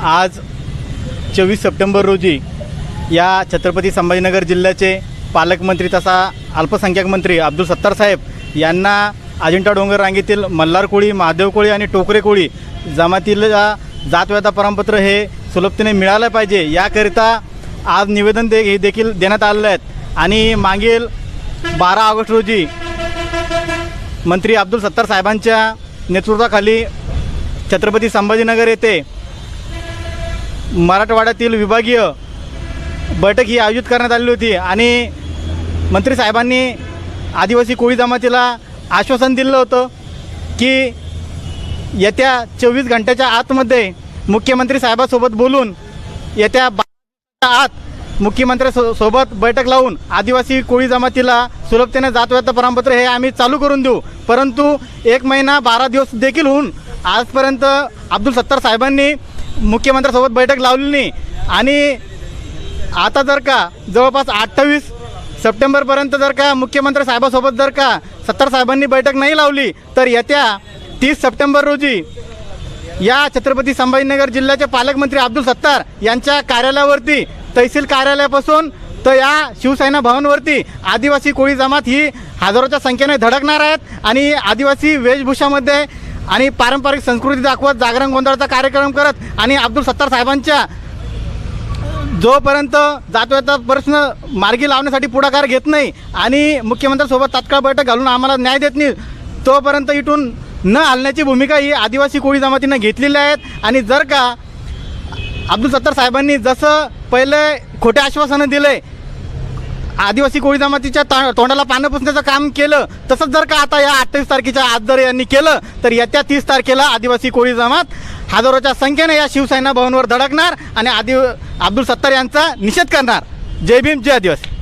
आज चोवीस सप्टेंबर रोजी या छत्रपती संभाजीनगर जिल्ह्याचे पालकमंत्री तसा अल्पसंख्याक मंत्री अब्दुल सत्तार साहेब यांना अजिंठा डोंगर रांगेतील मल्हार कोळी महादेव कोळी आणि टोकरे कोळी जमातीला जातव्यता प्रमाणपत्र हे सुलभतेने मिळालं पाहिजे. याकरिता आज निवेदन दे हे देखील देण्यात आलेलं आहेत. आणि मागील बारा ऑगस्ट रोजी मंत्री अब्दुल सत्तार साहेबांच्या नेतृत्वाखाली छत्रपती संभाजीनगर येथे मराठवाड्यातील विभागीय बैठक ही आयोजित करण्यात आलेली होती आणि मंत्री साहेबांनी आदिवासी कोळी जमातीला आश्वासन दिलं होतं की येत्या चोवीस घंट्याच्या आतमध्ये मुख्यमंत्री साहेबासोबत बोलून येत्या आत मुख्यमंत्री सो सोबत बैठक लावून आदिवासी कोळी जमातीला सुलभतेने जातव्यता प्रमाणपत्र हे आम्ही चालू करून देऊ. परंतु एक महिना बारा दिवस देखील होऊन आजपर्यंत अब्दुल सत्तार साहेबांनी मुख्यमंत्र्यासोबत बैठक लावली नाही. आणि आता जर का जवळपास अठ्ठावीस सप्टेंबरपर्यंत जर का मुख्यमंत्री साहेबासोबत जर का सत्तार साहेबांनी बैठक नाही लावली तर येत्या तीस सप्टेंबर रोजी या छत्रपती संभाजीनगर जिल्ह्याचे पालकमंत्री अब्दुल सत्तार यांच्या कार्यालयावरती तहसील कार्यालयापासून तर या शिवसेना भवनवरती आदिवासी कोळी जमात ही हजारोच्या संख्येने धडकणार आहेत. आणि आदिवासी वेशभूषामध्ये आणि पारंपरिक संस्कृती दाखवत जागरण गोंधळाचा कार्यक्रम करत आणि अब्दुल सत्तार साहेबांच्या जोपर्यंत जातव्यता प्रश्न मार्गी लावण्यासाठी पुढाकार घेत नाही आणि मुख्यमंत्र्यांसोबत तात्काळ बैठक घालून आम्हाला न्याय देत नाही तोपर्यंत इथून न हलण्याची भूमिका ही आदिवासी कोळी जमातीनं घेतलेली आहेत आणि जर का अब्दुल सत्तार साहेबांनी जसं पहिले खोटे आश्वासनं दिले आदिवासी कोळी जमातीच्या तोंडाला पानं पुसण्याचं काम केलं तसंच जर का आता या अठ्ठावीस तारखेच्या आज जर यांनी केलं तर येत्या तीस तारखेला आदिवासी कोळी जमात हजारोच्या संख्येने या शिवसेना भवनवर धडकणार आणि आदि अब्दुल सत्तार यांचा निषेध करणार. जय भीम जय आदिवासी.